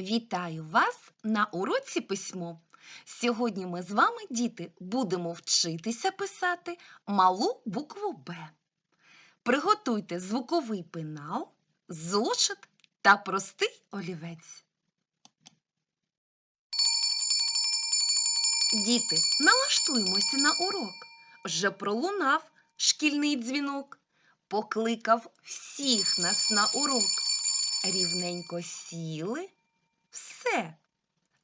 Вітаю вас на уроці письмо. Сьогодні ми з вами, діти, будемо вчитися писати малу букву Б. Приготуйте звуковий пенал, зошит та простий олівець. Діти, налаштуємося на урок. Вже пролунав шкільний дзвінок, покликав всіх нас на урок. Рівненько сіли. Все,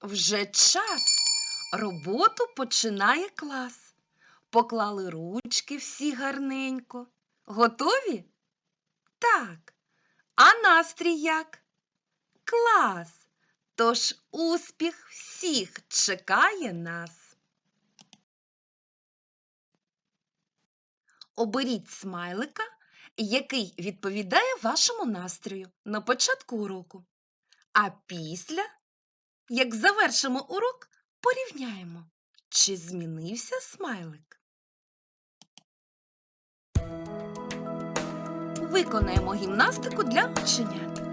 вже час. Роботу починає клас. Поклали ручки всі гарненько. Готові? Так. А настрій як? Клас. Тож успіх всіх чекає нас. Оберіть смайлика, який відповідає вашому настрою на початку уроку. А після, як завершимо урок, порівняємо, чи змінився смайлик. Виконаємо гімнастику для оченят.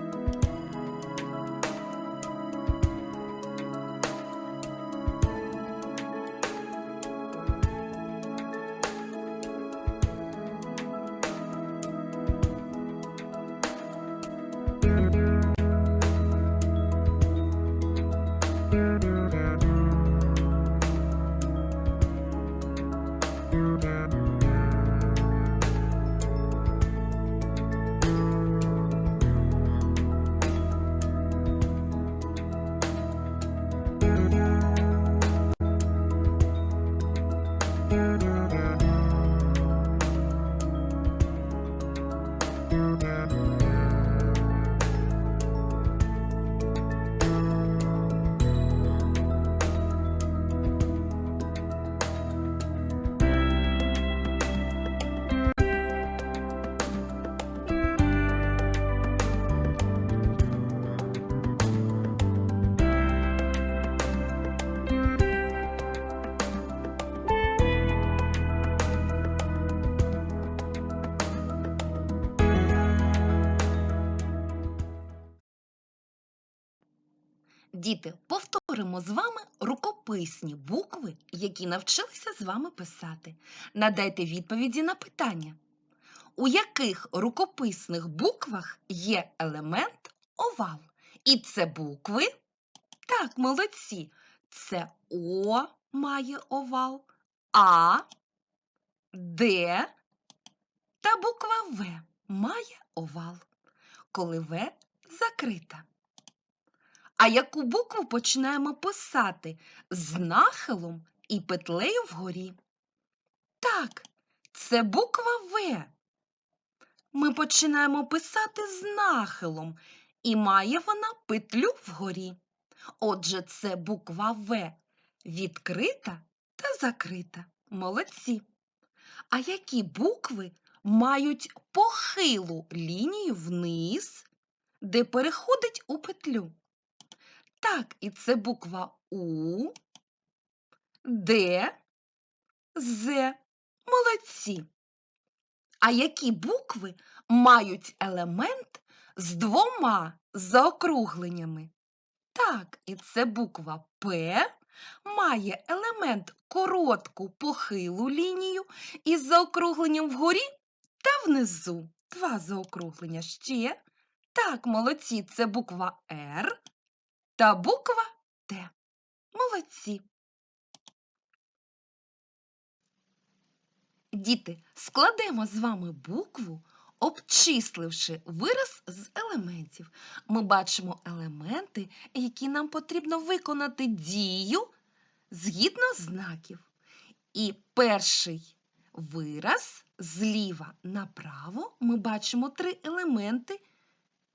Діти, повторимо з вами рукописні букви, які навчилися з вами писати. Надайте відповіді на питання. У яких рукописних буквах є елемент овал? І це букви? Так, молодці. Це О має овал, А, Д та буква В має овал, коли В закрита. А яку букву починаємо писати з нахилом і петлею вгорі? Так, це буква В. Ми починаємо писати з нахилом, і має вона петлю вгорі. Отже, це буква В відкрита та закрита. Молодці. А які букви мають похилу лінію вниз, де переходить у петлю? Так, і це буква У, Д, З. Молодці. А які букви мають елемент з двома заокругленнями? Так, і це буква П має елемент коротку похилу лінію із заокругленням вгорі та внизу. Два заокруглення ще. Так, молодці, це буква Р та буква Т. Молодці. Діти, складемо з вами букву, обчисливши вираз з елементів. Ми бачимо елементи, які нам потрібно виконати дію згідно знаків. І перший вираз зліва направо ми бачимо три елементи,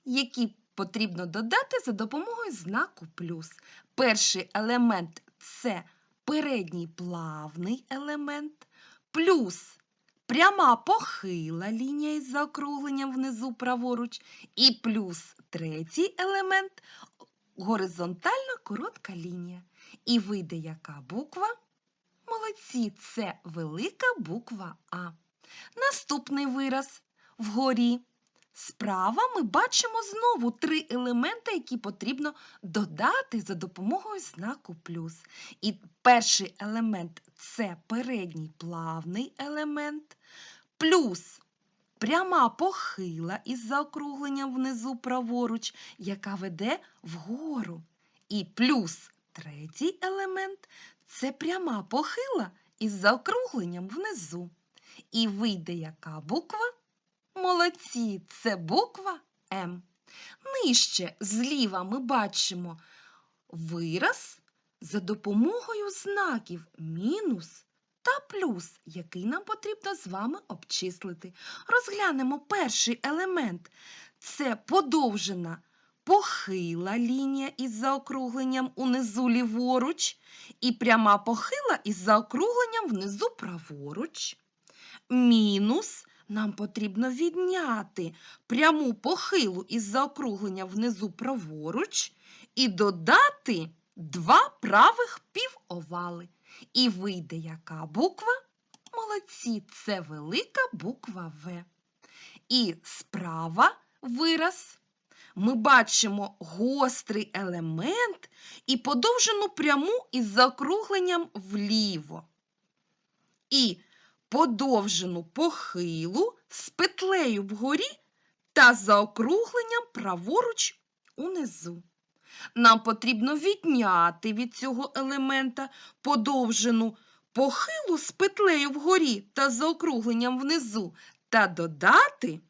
які потрібно додати за допомогою знаку плюс. Перший елемент це передній плавний елемент, плюс пряма похила лінія із заокругленням внизу праворуч, і плюс третій елемент горизонтальна коротка лінія. І вийде яка буква? Молодці, це велика буква А. Наступний вираз вгорі Справа ми бачимо знову три елементи, які потрібно додати за допомогою знаку плюс. І перший елемент це передній плавний елемент, плюс пряма похила із заокругленням внизу праворуч, яка веде вгору. І плюс третій елемент це пряма похила із заокругленням внизу. І вийде яка буква? Молодці, це буква М. Нижче зліва ми бачимо вираз за допомогою знаків мінус та плюс, який нам потрібно з вами обчислити. Розглянемо перший елемент. Це подовжена похила лінія із заокругленням унизу ліворуч і пряма похила із заокругленням внизу праворуч. Мінус нам потрібно відняти пряму похилу із заокруглення внизу праворуч і додати два правих півовали. І вийде яка буква? Молодці, це велика буква В. І справа вираз. Ми бачимо гострий елемент і подовжену пряму із заокругленням вліво. І подовжену похилу з петлею вгорі та заокругленням праворуч унизу. Нам потрібно відняти від цього елемента подовжену похилу з петлею вгорі та заокругленням внизу та додати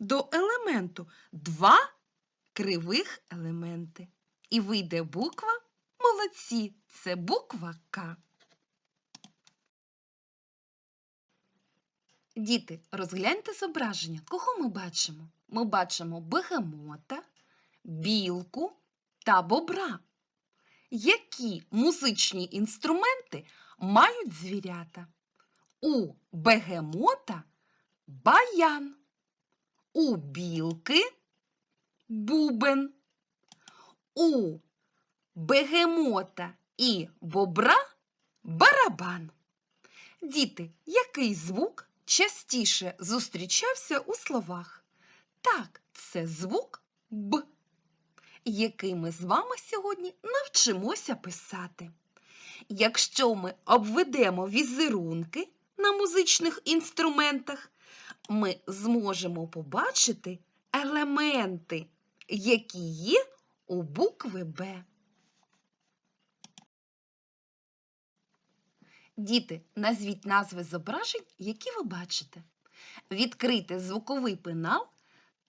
до елементу два кривих елементи. І вийде буква молодці. Це буква К. Діти, розгляньте зображення. Кого ми бачимо? Ми бачимо бегемота, білку та бобра. Які музичні інструменти мають звірята? У бегемота баян, у білки бубен, у бегемота і бобра барабан. Діти, який звук частіше зустрічався у словах? Так, це звук Б, який ми з вами сьогодні навчимося писати. Якщо ми обведемо візерунки на музичних інструментах, ми зможемо побачити елементи, які є у букви Б. Діти, назвіть назви зображень, які ви бачите. Відкрийте звуковий пенал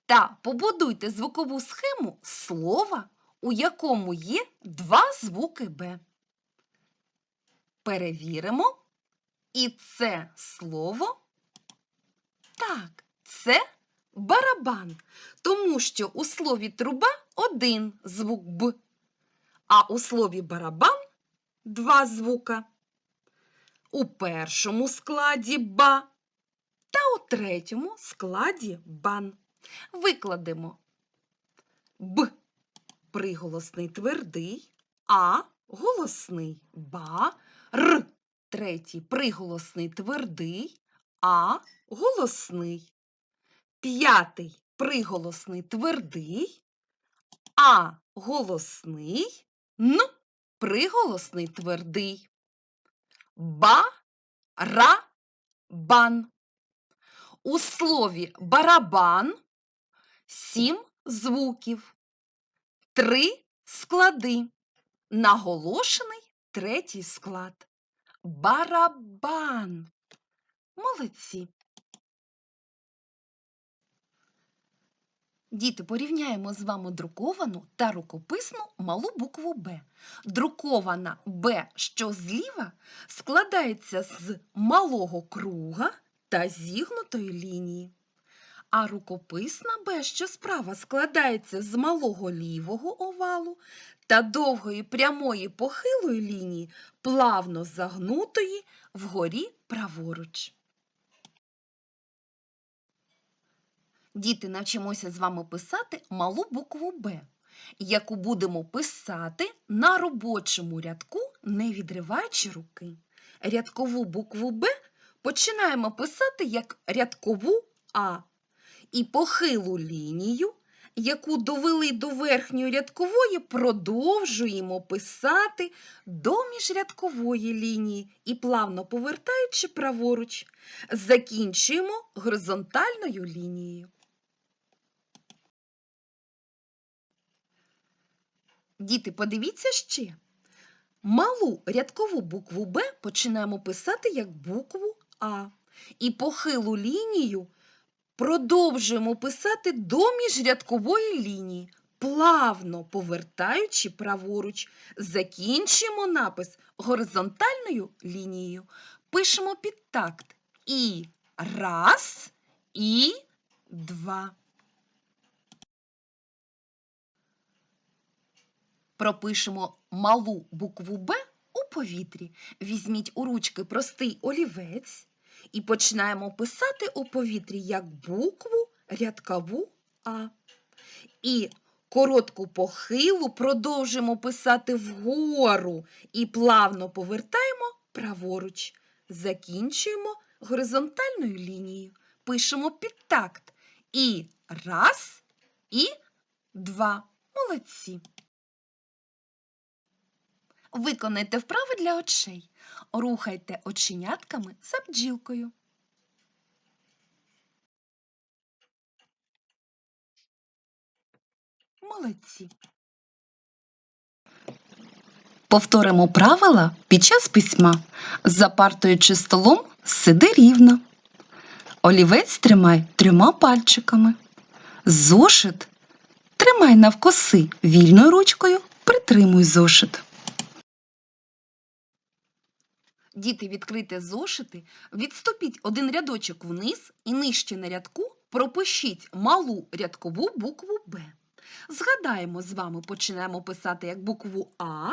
та побудуйте звукову схему слова, у якому є два звуки Б. Перевіримо. І це слово. Так, це барабан, тому що у слові труба один звук Б, а у слові барабан два звука. У першому складі ба та у третьому складі бан. Викладемо Б приголосний твердий, А голосний ба, Р третій приголосний твердий, А голосний. П'ятий приголосний твердий, А голосний, Н приголосний твердий. Ба-ра-бан. У слові барабан сім звуків, три склади. Наголошений третій склад. Барабан. Молодці. Діти, порівняємо з вами друковану та рукописну малу букву Б. Друкована Б, що зліва, складається з малого круга та зігнутої лінії. А рукописна Б, що справа, складається з малого лівого овалу та довгої прямої похилої лінії, плавно загнутої вгорі праворуч. Діти, навчимося з вами писати малу букву Б, яку будемо писати на робочому рядку, не відриваючи руки. Рядкову букву Б починаємо писати як рядкову А. і похилу лінію, яку довели до верхньої рядкової, продовжуємо писати до міжрядкової лінії і плавно повертаючи праворуч, закінчуємо горизонтальною лінією. Діти, подивіться ще. Малу рядкову букву Б починаємо писати як букву А. І похилу лінію продовжуємо писати до міжрядкової лінії, плавно повертаючи праворуч. Закінчуємо напис горизонтальною лінією. Пишемо під такт. І раз, і два. Пропишемо малу букву Б у повітрі. Візьміть у ручки простий олівець і починаємо писати у повітрі як букву рядкову А. І коротку похилу продовжуємо писати вгору і плавно повертаємо праворуч. Закінчуємо горизонтальною лінією. Пишемо під такт. І раз, і два. Молодці. Виконайте вправи для очей. Рухайте оченятками за бджілкою. Молодці. Повторимо правила під час письма. За партою чи столом сиди рівно. Олівець тримай трьома пальчиками. Зошит тримай навкоси вільною ручкою, притримуй зошит. Діти, відкрийте зошити, відступіть один рядочок вниз і нижче на рядку пропишіть малу рядкову букву Б. Згадаємо з вами, починаємо писати як букву А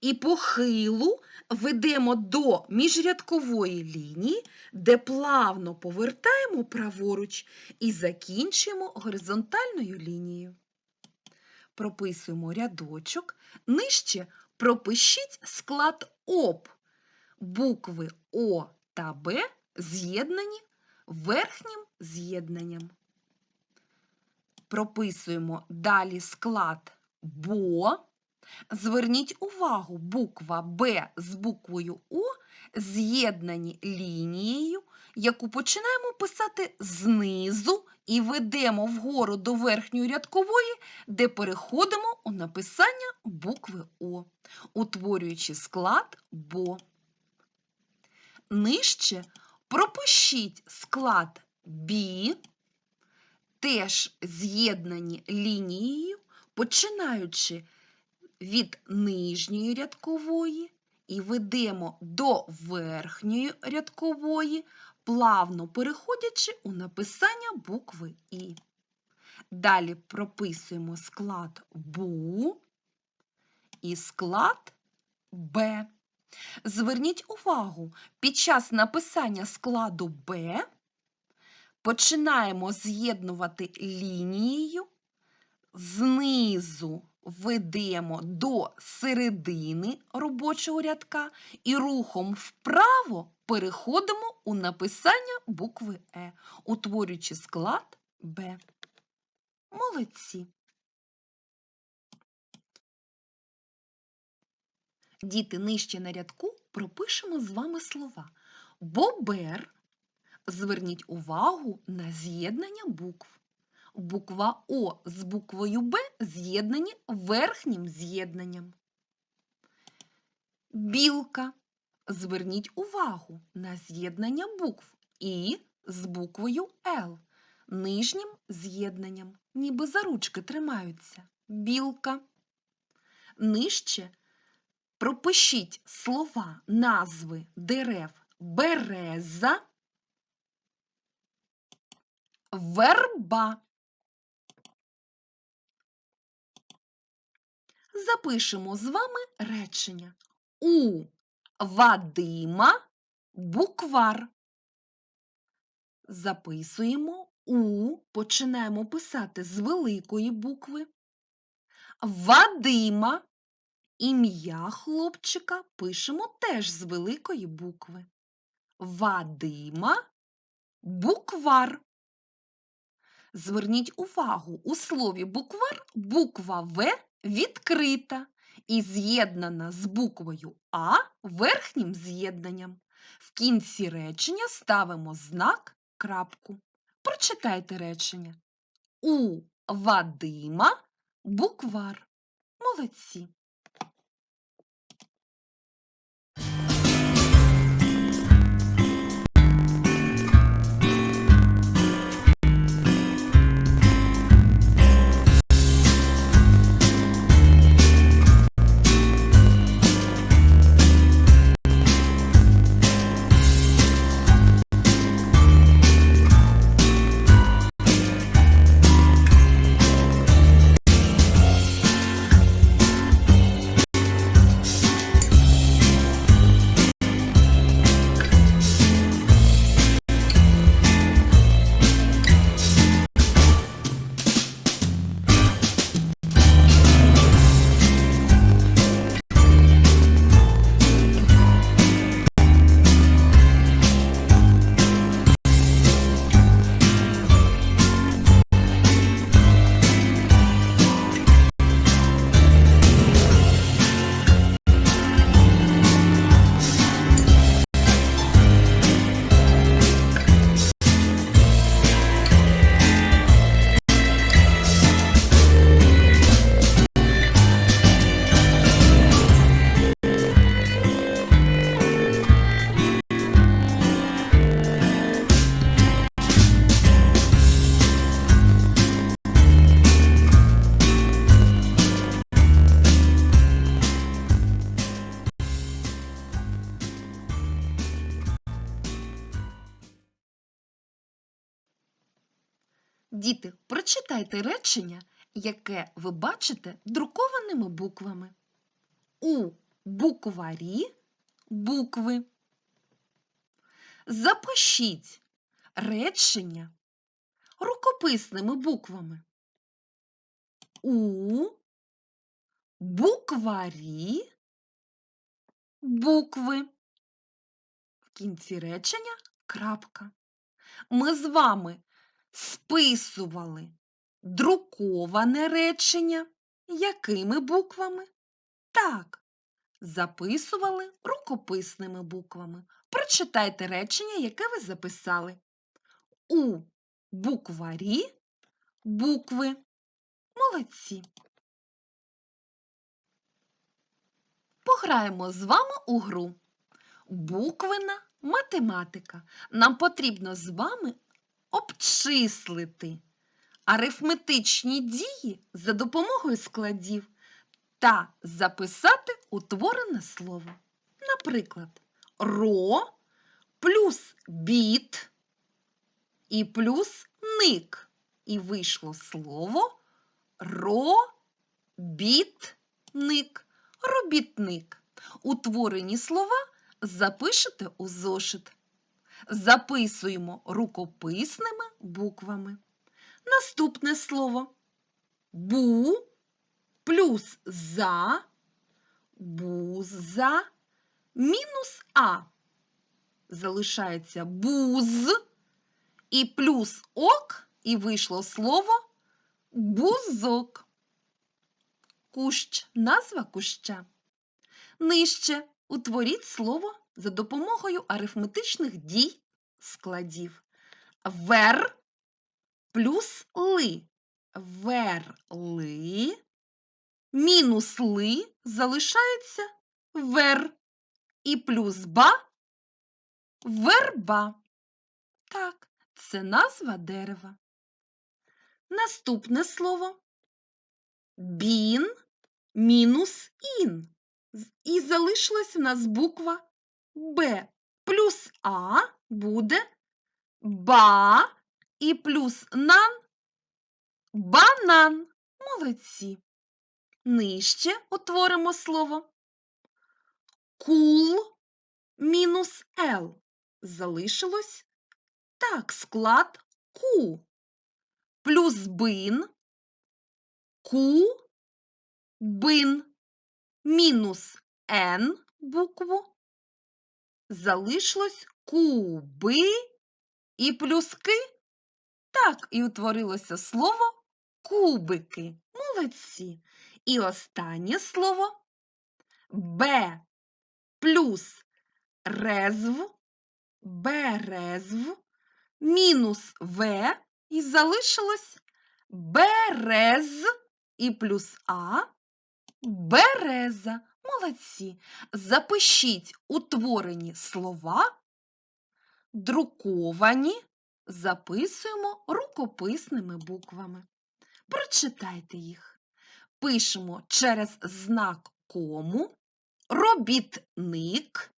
і похилу ведемо до міжрядкової лінії, де плавно повертаємо праворуч і закінчуємо горизонтальною лінією. Прописуємо рядочок, нижче пропишіть склад ОП букви О та Б з'єднані верхнім з'єднанням. Прописуємо далі склад БО. Зверніть увагу, буква Б з буквою О з'єднані лінією, яку починаємо писати знизу і ведемо вгору до верхньої рядкової, де переходимо у написання букви О, утворюючи склад БО. Нижче пропишіть склад Бі, теж з'єднані лінією, починаючи від нижньої рядкової і ведемо до верхньої рядкової, плавно переходячи у написання букви І. Далі прописуємо склад БУ і склад Б. Зверніть увагу, під час написання складу Б починаємо з'єднувати лінією, знизу ведемо до середини робочого рядка і рухом вправо переходимо у написання букви Е, утворюючи склад Б. Молодці. Діти нижче на рядку пропишемо з вами слова. Бобер. Зверніть увагу на з'єднання букв. Буква О з буквою Б з'єднані верхнім з'єднанням. Білка. Зверніть увагу на з'єднання букв І з буквою Л. Нижнім з'єднанням, ніби за ручки тримаються. Білка. Нижче пропишіть слова назви дерев береза, верба. Запишемо з вами речення. У Вадима буквар. Записуємо У, починаємо писати з великої букви. Вадима Ім'я хлопчика пишемо теж з великої букви. Вадима буквар. Зверніть увагу, у слові буквар буква В відкрита і з'єднана з буквою А верхнім з'єднанням. В кінці речення ставимо знак крапку. Прочитайте речення. У Вадима буквар. Молодці. you Діти, прочитайте речення, яке ви бачите друкованими буквами. У букварі букви. Запишіть речення рукописними буквами. У букварі букви. В кінці речення крапка. Ми з вами списували друковане речення. Якими буквами? Так, записували рукописними буквами. Прочитайте речення, яке ви записали. У букварі букви. Молодці. Пограємо з вами у гру. Буквена математика. Нам потрібно з вами обчислити арифметичні дії за допомогою складів та записати утворене слово. Наприклад, ро плюс біт і плюс ник. І вийшло слово робітник. Робітник. Утворені слова запишете у зошит. Записуємо рукописними буквами. Наступне слово бу плюс за, буза, мінус а. Залишається буз і плюс ок, і вийшло слово бузок. Кущ назва куща. Нижче утворіть слово за допомогою арифметичних дій складів. Вер плюс ли. Верли. Мінус ли залишається вер. І плюс ба верба. Так, це назва дерева. Наступне слово бін мінус ін. І залишилась в нас буква Б. Плюс А буде ба і плюс нан банан. Молодці. Нижче утворимо слово кул мінус Л. Залишилось так склад ку. Плюс бин ку бин мінус Н букву. Залишилось куби і плюс ки. Так, і утворилося слово кубики. Молодці. І останнє слово Б плюс резв, березв, мінус В і залишилось берез і плюс А, береза. Молодці. Запишіть утворені слова, друковані, записуємо рукописними буквами. Прочитайте їх. Пишемо через знак кому, робітник,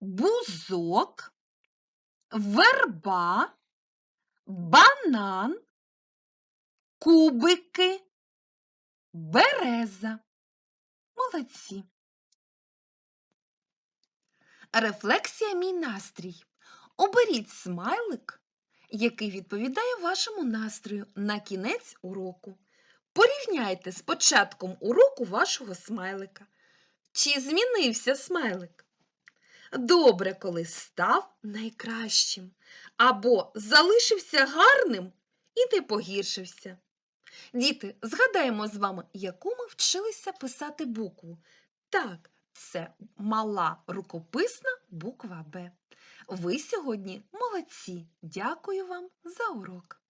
бузок, верба, банан, кубики, береза. Молодці. Рефлексія мій настрій. Оберіть смайлик, який відповідає вашому настрою на кінець уроку. Порівняйте з початком уроку вашого смайлика. Чи змінився смайлик? Добре, коли став найкращим, або залишився гарним і не погіршився. Діти, згадаємо з вами, яку ми вчилися писати букву. Так, це мала рукописна буква Б. Ви сьогодні молодці. Дякую вам за урок.